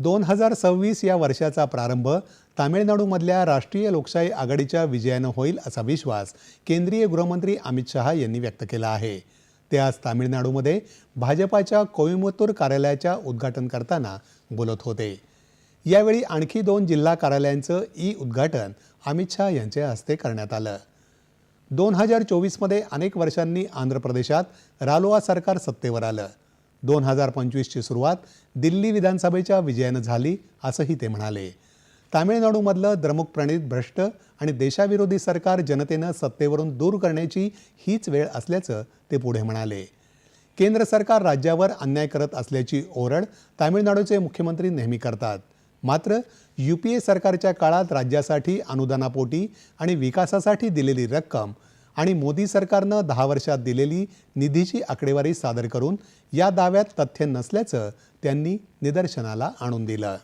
दोन हजार सव्वीस या वर्षाचा प्रारंभ तामिळनाडूमधल्या राष्ट्रीय लोकशाही आघाडीच्या विजयानं होईल असा विश्वास केंद्रीय गृहमंत्री अमित शहा यांनी व्यक्त केला आहे. ते आज तामिळनाडूमध्ये भाजपाच्या कोईमतूर कार्यालयाच्या उद्घाटन करताना बोलत होते. यावेळी आणखी दोन जिल्हा कार्यालयांचं ई उद्घाटन अमित शहा यांच्या हस्ते करण्यात आलं. दोन हजार चोवीसमध्ये अनेक वर्षांनी आंध्र प्रदेशात रालोआ सरकार सत्तेवर आलं. दोन हजार पंचवीसची सुरुवात दिल्ली विधानसभेच्या विजयानं झाली असंही ते म्हणाले. तामिळनाडूमधलं द्रमुक प्रणित भ्रष्ट आणि देशाविरोधी सरकार जनतेनं सत्तेवरून दूर करण्याची हीच वेळ असल्याचं ते पुढे म्हणाले. केंद्र सरकार राज्यावर अन्याय करत असल्याची ओरड तामिळनाडूचे मुख्यमंत्री नेहमी करतात. मात्र यू पी ए सरकारच्या काळात राज्यासाठी अनुदानापोटी आणि विकासासाठी दिलेली रक्कम आणि मोदी सरकारनं दहा वर्षात दिलेली निधीची आकडेवारी सादर करून या दाव्यात तथ्य नसल्याचं त्यांनी निदर्शनाला आणून दिलं.